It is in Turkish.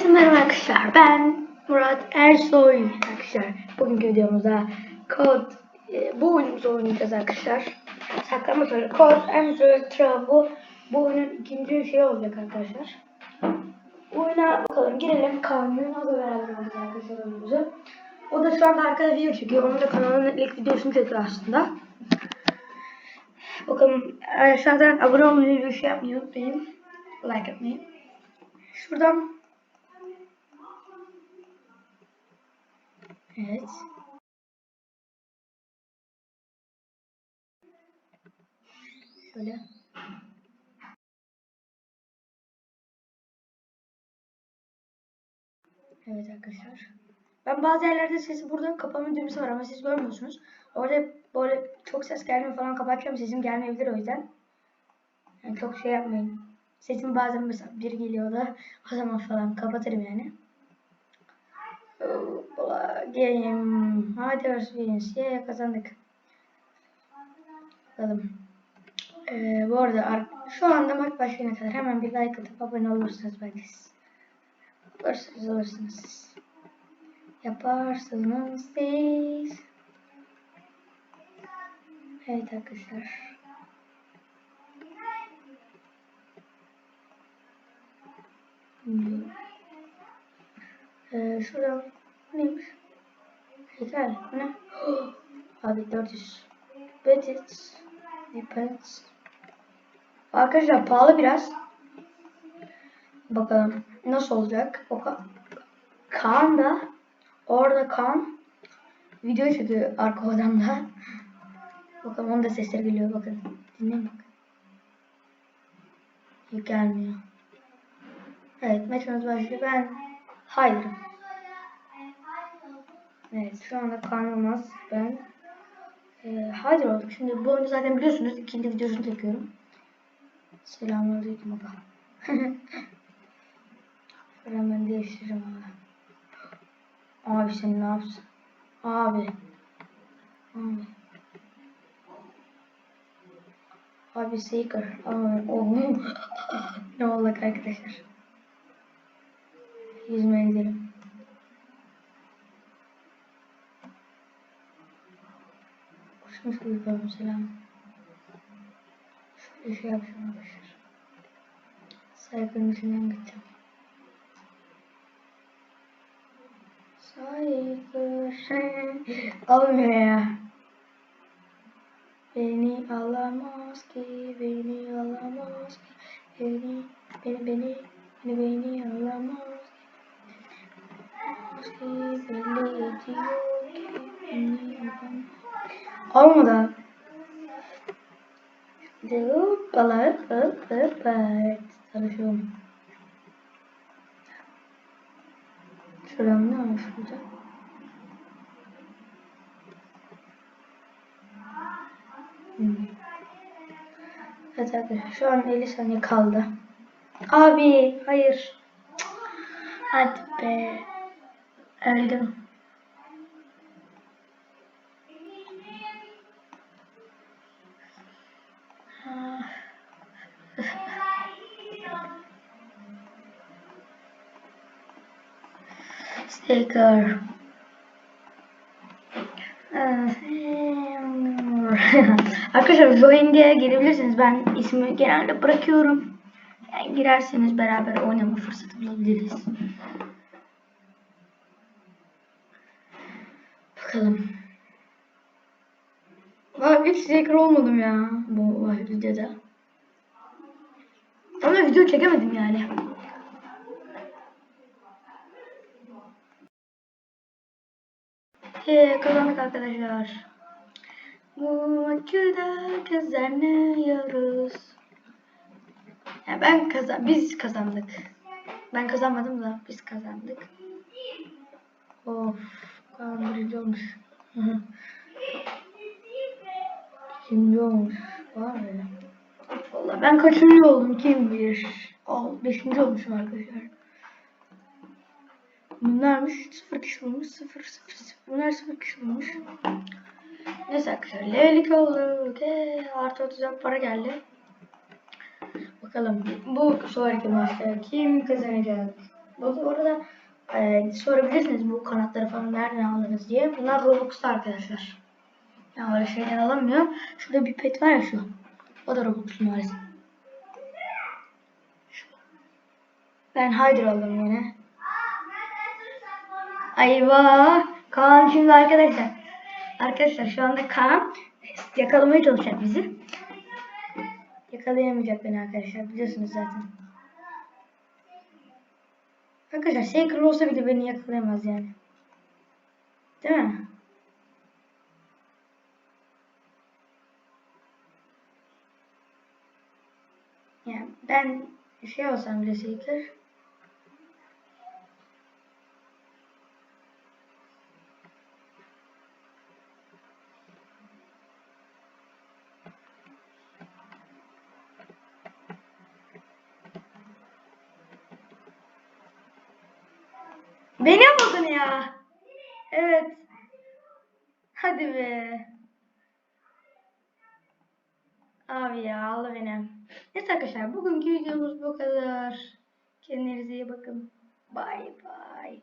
Herkese merhaba arkadaşlar. Ben Murat Ersoy arkadaşlar. Bugünkü videomuzda kod e, bu oyunumuzu oynayacağız arkadaşlar. Saklama soru. Kod Emperor bu bu oyunun ikinci şeyi olacak arkadaşlar. Oyuna bakalım girelim. Kaan'ın o da beraber olacak arkadaşlar oyunumuzu. O da şu anda arkada video çekiyor. Onun da kanalının ilk videosunu çekiyor aslında. Bakalım aşağıdan abone olmayı bir şey yapmayı unutmayın. Like atmayı. Şuradan Evet. Şöyle. Evet arkadaşlar. Ben bazı yerlerde sesi burada kapama düğmesi var ama siz görmüyorsunuz. Orada böyle çok ses gelmiyor falan kapatacağım. Sesim gelmeyebilir o yüzden. Yani çok şey yapmayın. Sesim bazen mesela bir geliyor da o zaman falan kapatırım yani. Game. Hadi. Yeah, kazandık. Bakalım. Ee, bu arada şu anda maç başlayana kadar hemen bir like atıp abone olursanız belki siz olursunuz olursunuz siz. Yaparsınız siz. Evet arkadaşlar. Şimdi ee, şuradan neymiş? Yeter. Ne? Abi 400. Bet it. Depends. Arkadaşlar pahalı biraz. Bakalım nasıl olacak. O ka Kaan da orada Kaan video çekiyor arka odamda. Bakalım onun da sesleri geliyor bakın. Dinleyin bakın. Yok gelmiyor. Evet maçımız başlıyor. Ben hayırım. Evet şu anda Kaan ben. Ee, hayır olduk. Şimdi bu oyunu zaten biliyorsunuz. ikinci videosunu çekiyorum. Selamünaleyküm baba. Şöyle ben değiştireceğim abi. Abi sen ne yapsın? Abi. Abi. Abi Seeker. Abi. Oh. ne oldu arkadaşlar? Yüzmeye gidelim. Kuşmuş uyuyorum selam. Şöyle şey yapacağım arkadaşlar. Saygının içinden gideceğim. Saygı Olmuyor ya. Beni alamaz ki, beni alamaz ki, beni, beni, beni, beni, beni alamaz ki, belli ediyor ki, beni alamaz. Olmadı. Şimdi hoppala hop hop evet. Çalışıyorum. Şuram ne olmuş burada? Hmm. Evet arkadaşlar şu an 50 saniye kaldı. Abi hayır. Hadi be. Öldüm. Sticker. Arkadaşlar Join'e girebilirsiniz. Ben ismi genelde bırakıyorum. Yani girerseniz beraber oynama fırsatı bulabiliriz. Bakalım. Ben hiç sticker olmadım ya bu videoda. Ama video çekemedim yani. Ee, kazandık arkadaşlar. Bu maçı da kazanıyoruz. Yani ben kazan, biz kazandık. Ben kazanmadım da biz kazandık. Of, birinci olmuş. İkinci olmuş. Var ya. Valla ben kaçıncı oldum kim bilir. Ol, beşinci olmuşum arkadaşlar. Bunlarmış sıfır kişi olmuş sıfır sıfır sıfır. Bunlar sıfır kişi olmuş. Neyse arkadaşlar levelik olduk. Ee, artı 30 para geldi. Bakalım bu sonraki maçta kim kazanacak? Bu arada e, sorabilirsiniz bu kanatları falan nereden aldınız diye. Bunlar Robux'ta arkadaşlar. Yani öyle şeyden alamıyor. Şurada bir pet var ya şu. O da Robux maalesef. Ben Hydra aldım yine. Ayva. Kaan şimdi arkadaşlar. Arkadaşlar şu anda Kaan yakalamaya çalışacak bizi. Yakalayamayacak beni arkadaşlar. Biliyorsunuz zaten. Arkadaşlar Shaker olsa bile beni yakalayamaz yani. Değil mi? Yani ben şey olsam bile Shaker Buldun ya. Evet. Hadi be. Abi ya Allah beni. Neyse arkadaşlar bugünkü videomuz bu kadar. Kendinize iyi bakın. Bye bye.